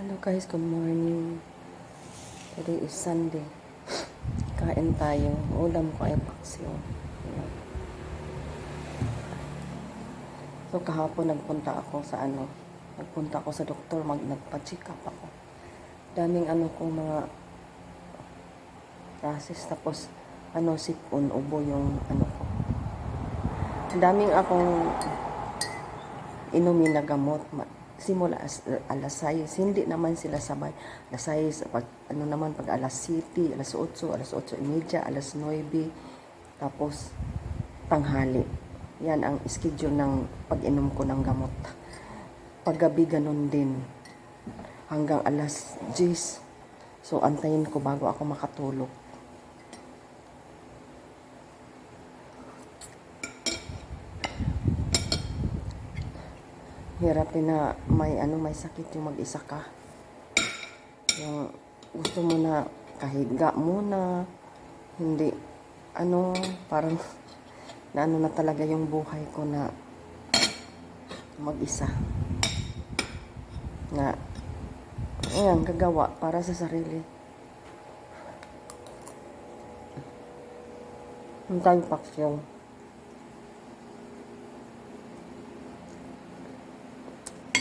Hello guys, good morning. Today is Sunday. Kain tayo. Ulam ko ay paksiw. So kahapon nagpunta ako sa ano, nagpunta ako sa doktor, mag nagpa-check up ako. Daming ano kong mga process tapos ano sipon, ubo yung ano ko. Daming akong inumin na gamot. Simula as, alas 6, hindi naman sila sabay. Alas 6, pag, ano naman, pag alas 7, alas 8, alas 8 media, alas 9, tapos tanghali. Yan ang schedule ng pag-inom ko ng gamot. Paggabi ganun din. Hanggang alas 10. So, antayin ko bago ako makatulog. Hirap na may ano may sakit yung mag-isa ka. Yung gusto mo na kahiga muna, hindi ano parang na ano na talaga yung buhay ko na mag-isa. Na ayan, gagawa para sa sarili. Ang tayo paksyon.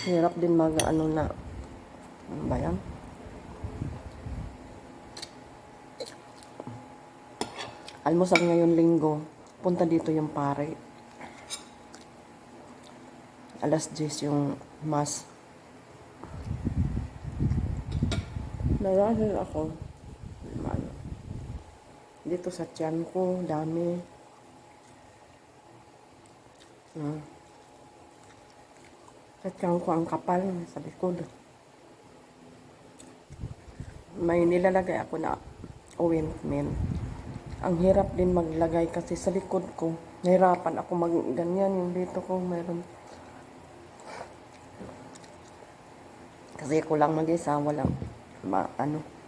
Hirap din mag ano na ano ba yan? Almusal ngayon linggo. Punta dito yung pare. Alas 10 yung mas. Narahin ako. Dito sa tiyan ko, dami. Hmm. Sa tiyan ko ang kapal sa likod. May nilalagay ako na ointment. Ang hirap din maglagay kasi sa likod ko. Nahirapan ako mag ganyan yung dito ko meron. Kasi ko lang mag-isa, walang ma, ano.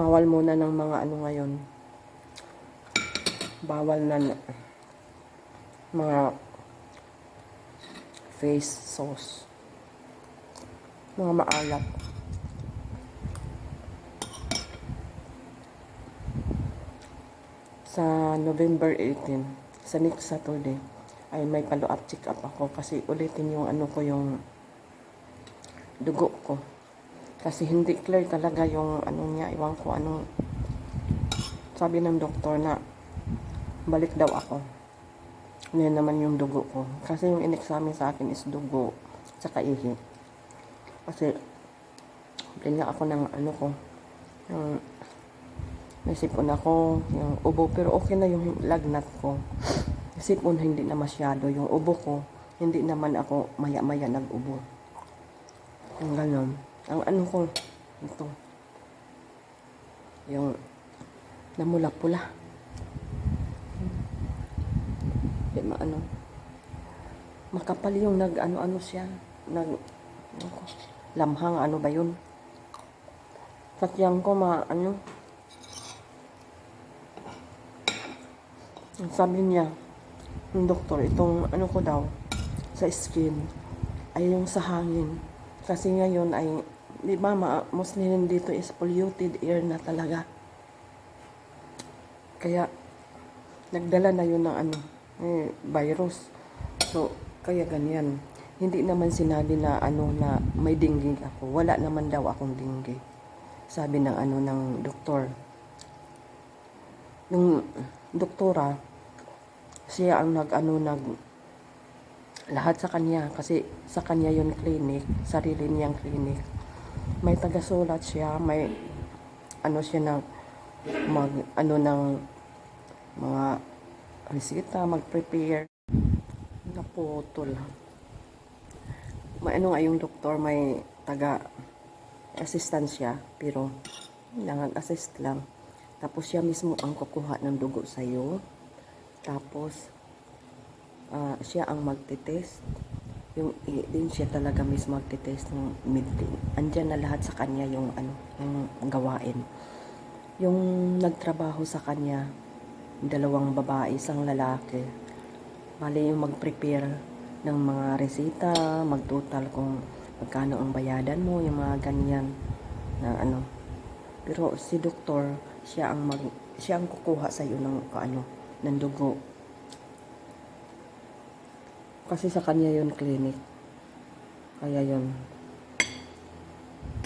Bawal muna ng mga ano ngayon. Bawal na na- mga face sauce. Mga maalat. Sa November 18, sa next Saturday, ay may follow-up check-up ako kasi ulitin yung ano ko yung dugo ko. Kasi hindi clear talaga yung ano niya, iwan ko anong sabi ng doktor na balik daw ako. Ngayon naman yung dugo ko. Kasi yung in-examine sa akin is dugo, tsaka ihi. Kasi, pinga ako ng ano ko, yung nasipon ako, yung ubo, pero okay na yung lagnat ko. Sipon hindi na masyado, yung ubo ko, hindi naman ako maya-maya nag-ubo. Yung ganon. Ang ano ko, ito, yung namula-pula. Di maano. Makapal yung nag ano-ano siya. Nag ano ko, lamhang ano ba yun? Sa tiyan ko ma ano. Sabi niya, yung doktor, itong ano ko daw, sa skin, ay yung sa hangin. Kasi ngayon ay, di ba, ma- mostly dito is polluted air na talaga. Kaya, nagdala na yun ng ano, eh, virus. So, kaya ganyan. Hindi naman sinabi na ano na may dengue ako. Wala naman daw akong dengue. Sabi ng ano ng doktor. Yung doktora, siya ang nag ano nag lahat sa kanya kasi sa kanya yung clinic, sarili niyang clinic. May tagasulat siya, may ano siya ng mag ano ng mga resita, mag-prepare. Naputol. May ano nga yung doktor, may taga assistant siya, pero kailangan assist lang. Tapos siya mismo ang kukuha ng dugo sa'yo. Tapos, ah, siya ang magte-test. Yung i- din siya talaga mismo magte-test ng meeting. Andyan na lahat sa kanya yung ano, yung gawain. Yung nagtrabaho sa kanya, dalawang babae, isang lalaki. Bali yung mag-prepare ng mga resita, mag-total kung magkano ang bayadan mo, yung mga ganyan na ano. Pero si doktor, siya ang mag siya ang kukuha sa iyo ng ano, ng dugo. Kasi sa kanya yun clinic. Kaya yun.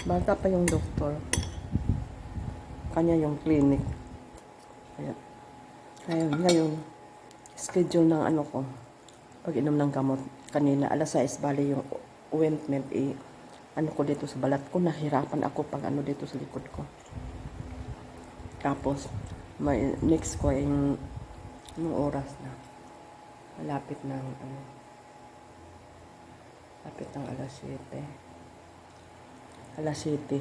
Bata pa yung doktor. Kanya yung clinic. Kaya, kaya ngayon, schedule ng ano ko, pag inom ng gamot. Kanina, alas 6, bali yung ointment, eh, ano ko dito sa balat ko, nahirapan ako pag ano dito sa likod ko. Tapos, may next ko yung, yung oras na. Malapit ng ano, Lapit ng alas 7. Alas 7.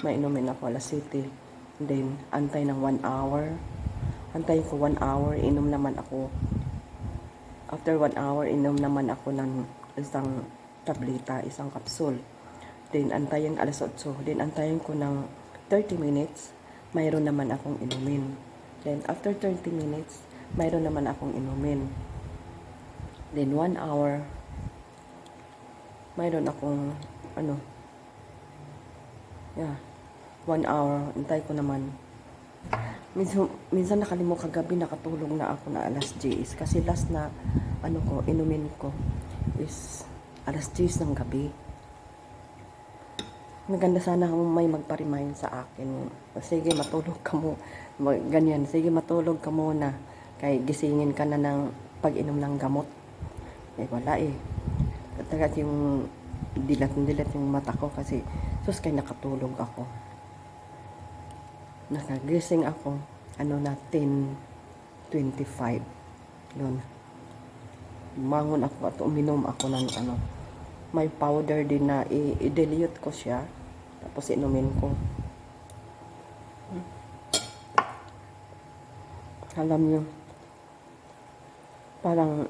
May inumin ako alas 7. Then, antay ng 1 hour. Antayin ko 1 hour. Inom naman ako. After 1 hour, inom naman ako ng isang tableta, isang kapsul. Then, antayin alas 8. Then, antayin ko ng 30 minutes. Mayroon naman akong inumin. Then, after 30 minutes, mayroon naman akong inumin. Then, 1 hour, mayroon akong ano yeah one hour antay ko naman. Minsan, minsan nakalimot kagabi nakatulog na ako na alas 10 kasi last na ano ko inumin ko is alas 10 ng gabi. Maganda sana kung may magpa-remind sa akin. Sige matulog ka mo ganyan. Sige matulog ka muna. Kay gisingin ka na ng pag-inom ng gamot. Eh wala eh talaga yung dilat-dilat yung mata ko kasi sus kay nakatulog ako. Nakagising ako ano na 10.25 yun. Mangon ako at uminom ako ng ano may powder din na i-dilute ko siya tapos inumin ko. Alam niyo parang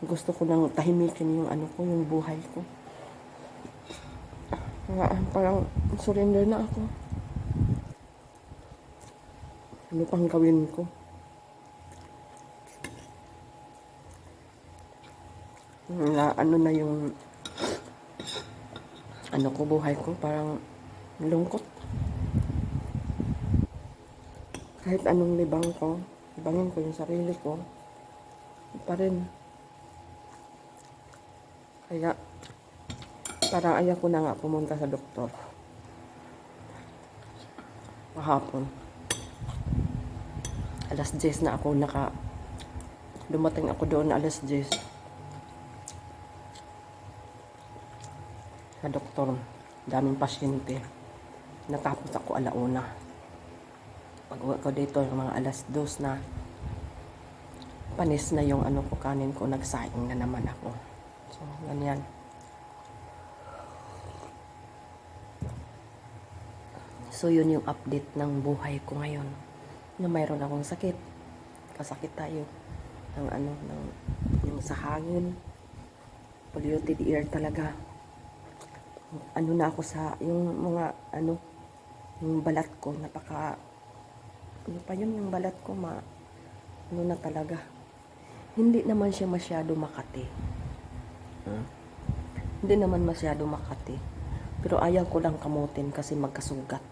gusto ko nang tahimikin yung ano ko, yung buhay ko. Nga, parang surrender na ako. Ano pang gawin ko? Na ano na yung ano ko, buhay ko, parang lungkot. Kahit anong libang ko, libangin ko yung sarili ko, pa rin. Kaya, parang ayaw ko na nga pumunta sa doktor. Kahapon. Alas 10 na ako naka... Dumating ako doon alas 10. Sa doktor. Daming pasyente. Natapos ako alauna. Pag uwi ko dito, yung mga alas 2 na panis na yung ano ko kanin ko, nagsaing na naman ako. So, ganyan. So, yun yung update ng buhay ko ngayon. Na mayroon akong sakit. Kasakit tayo. Ng ano, ng, yung sa hangin. Polluted air talaga. Ano na ako sa, yung mga, ano, yung balat ko, napaka, ano pa yun, yung balat ko, ma, ano na talaga. Hindi naman siya masyado makati. Hmm? Hindi naman masyado makati. Pero ayaw ko lang kamutin kasi magkasugat.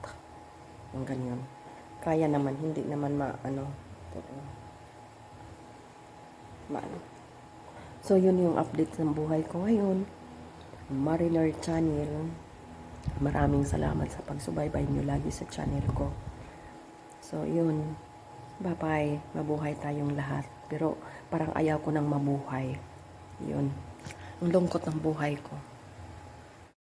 Yung ganyan. Kaya naman, hindi naman ma, ano, pero, ma, ano. So, yun yung update ng buhay ko ngayon. Mariner Channel. Maraming salamat sa pagsubaybay nyo lagi sa channel ko. So, yun. Bye-bye. Mabuhay tayong lahat. Pero, parang ayaw ko nang mabuhay. Yun. Ang lungkot ng buhay ko.